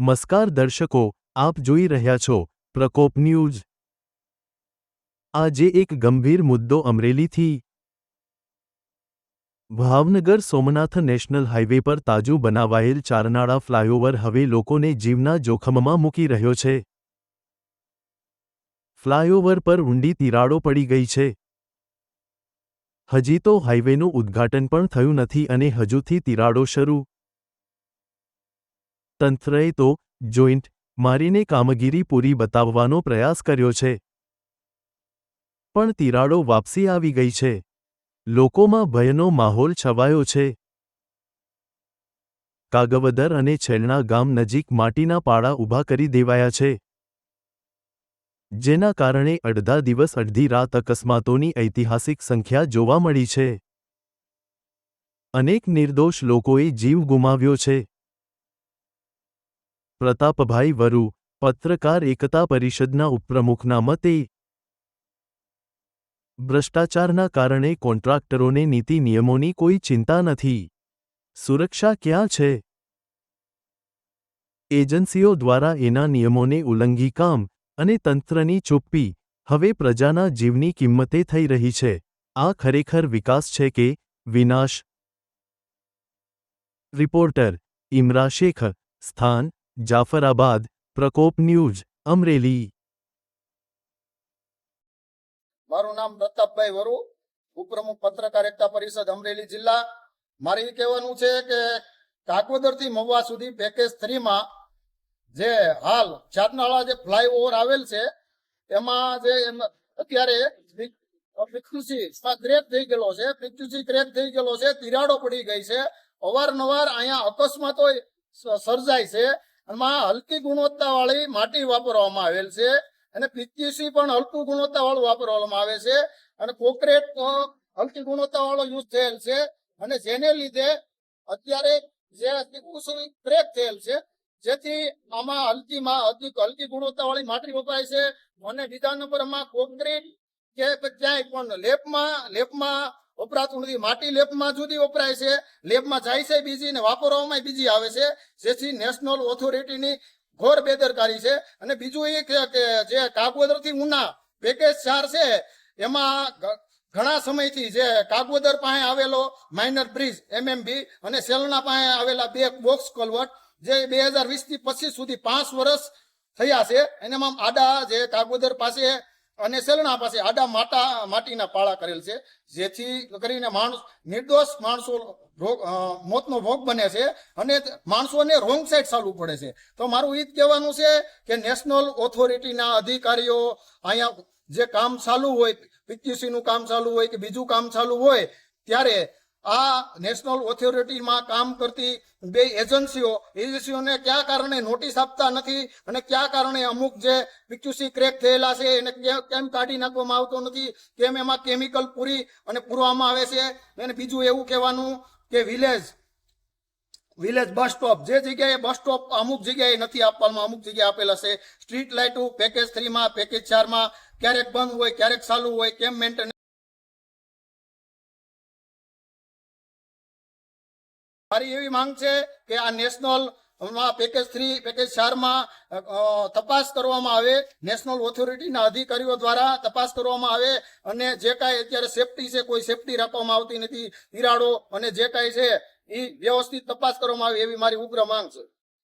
નમસ્કાર દર્શકો, આપ જોઈ રહ્યા છો પ્રકોપ ન્યૂઝ. આજે એક ગંભીર મુદ્દો અમરેલીથી. ભાવનગર સોમનાથ નેશનલ હાઈવે પર તાજું બનાવાયેલ ચારનાળા ફ્લાયઓવર હવે લોકોને જીવના જોખમમાં મૂકી રહ્યો છે. ફ્લાયઓવર પર ઊંડી તિરાડો પડી ગઈ છે. હજી તો હાઈવેનું ઉદ્ઘાટન પણ થયું નથી અને હજુથી તિરાડો શરૂ તંત્રએ તો જોઈન્ટ મારીને કામગીરી પૂરી બતાવવાનો પ્રયાસ કર્યો છે. પણ તિરાડો વાપસી આવી ગઈ છે. લોકોમાં ભયનો માહોલ છવાયો છે. કાગવદર અને છેલણા ગામ નજીક માટીના પાળા ઊભા કરી દેવાયા છે. જેના કારણે અડધા દિવસ અડધી રાત અકસ્માતોની ઐતિહાસિક સંખ્યા જોવા મળી છે. અનેક નિર્દોષ લોકોએ જીવ ગુમાવ્યો છે. પ્રતાપભાઈ વરુ, પત્રકાર એકતા પરિષદના ઉપપ્રમુખના મતે, ભ્રષ્ટાચારના કારણે કોન્ટ્રાક્ટરોને નીતિ નિયમોની કોઈ ચિંતા નથી. સુરક્ષા ક્યાં છે? એજન્સીઓ દ્વારા એના નિયમોને ઉલ્લંઘી કામ અને તંત્રની ચૂપ્પી હવે પ્રજાના જીવની કિંમતે થઈ રહી છે. આ ખરેખર વિકાસ છે કે વિનાશ? રિપોર્ટર, ઇમરા શેખ, સ્થાન જાફરાબાદ પ્રકોપ ન્યૂઝ અમરેલી મારું નામ પ્રતાપભાઈ વરુ, ઉપપ્રમુખ પત્રકાર એકતા પરિષદ અમરેલી જિલ્લા. મારે એ કહેવાનું છે કે કાકવદરથી મહુવા સુધી પેકેજ થ્રી માં જે હાલ જાતનાળા જે ફ્લાયઓવર આવેલ છે, એમાં જે અત્યારે ફ્રિક્યુસી ક્રેક થઈ ગયેલો છે ફ્રિક્યુસી ક્રેક થઈ ગયેલો છે, તિરાડો પડી ગઈ છે. અવારનવાર અહીંયા અકસ્માતો સર્જાય છે. એમાં હલકી ગુણવત્તા વાળી માટી વાપરવામાં આવેલ છે અને પીક્યુસી પણ હલકું ગુણવત્તા વાળું વાપરવામાં આવે છે અને કોકરેટ હલકી ગુણવત્તા વાળો યુઝ થયેલ છે અને જેને લીધે અત્યારે જે ક્રેક થયેલ છે, જેથી આમાં હલકી અધિક હલકી ગુણવત્તા વાળી માટી વપરાય છે. અને બીજા નંબરમાં કોન્ક્રીટ કે ક્યાંય પણ લેપમાં લેપમાં વપરાતું નથી. માટી લેપમાં જુદી વપરાય છે. લેપમાં જાય છે બીજી ને વાપરવામાં બીજી આવે છે. જેથી નેશનલ ઓથોરિટીની ઘોર બેદરકારી છે. અને બીજું એ કે જે કાગોદરથી ઉના પેકેજ ચાર છે, એમાં ઘણા સમયથી જે કાગોદર પાસે આવેલો માઇનર બ્રિજ એમએમબી અને સેલના પાસે આવેલા બે બોક્સ કલવટ જે બે હજાર વીસથી પચીસ સુધી પાંચ વર્ષ થયા છે. એનામાં આડા જે કાગોદર પાસે અને સેલણા પાસે આડા માટા, માટીના પાળા કરેલ છે, જેથી કરીને માણસ, નિર્દોષ માણસો મોતનો ભોગ બને છે અને માણસોને રોંગ સાઈડ ચાલવું પડે છે. તો મારું જ કહેવાનું છે કે નેશનલ ઓથોરિટીના અધિકારીઓ અહીંયા જે કામ ચાલુ હોય, પીટીસીનું કામ ચાલુ હોય કે બીજું કામ ચાલુ હોય, ત્યારે આ નેશનલ ઓથોરિટીમાં કામ કરતી બે એજન્સીઓ એજન્સીઓને કયા કારણે નોટિસ આપતા નથી અને કયા કારણે અમુક જે પીક્યુસી ક્રેક થયેલા છે એને કેમ કાઢી નાખવામાં આવતો નથી, કેમ એમાં કેમિકલ પૂરી અને પૂરવામાં આવે છે, અને બીજું એવું કહેવાનું કે વિલેજ વિલેજ બસ સ્ટોપ જે જગ્યાએ બસ સ્ટોપ અમુક જગ્યાએ નથી આપવામાં, અમુક જગ્યાએ આપેલા છે. સ્ટ્રીટ લાઇટો પેકેજ થ્રીમાં પેકેજ ચારમાં, ક્યારેક બંધ હોય, ક્યારેક ચાલુ હોય, કેમ મેન્ટેન મારી એવી માંગ છે કે આ નેશનલ પેકેજ થ્રી પેકેજ ચારમાં તપાસ કરવામાં આવે. નેશનલ ઓથોરિટીના અધિકારીઓ દ્વારા તપાસ કરવામાં આવે અને જે કાંઈ અત્યારે સેફટી છે, કોઈ સેફટી રાખવામાં આવતી નથી, તિરાડો અને જે કાંઈ છે એ વ્યવસ્થિત તપાસ કરવામાં આવે એવી મારી ઉગ્ર માંગ છે.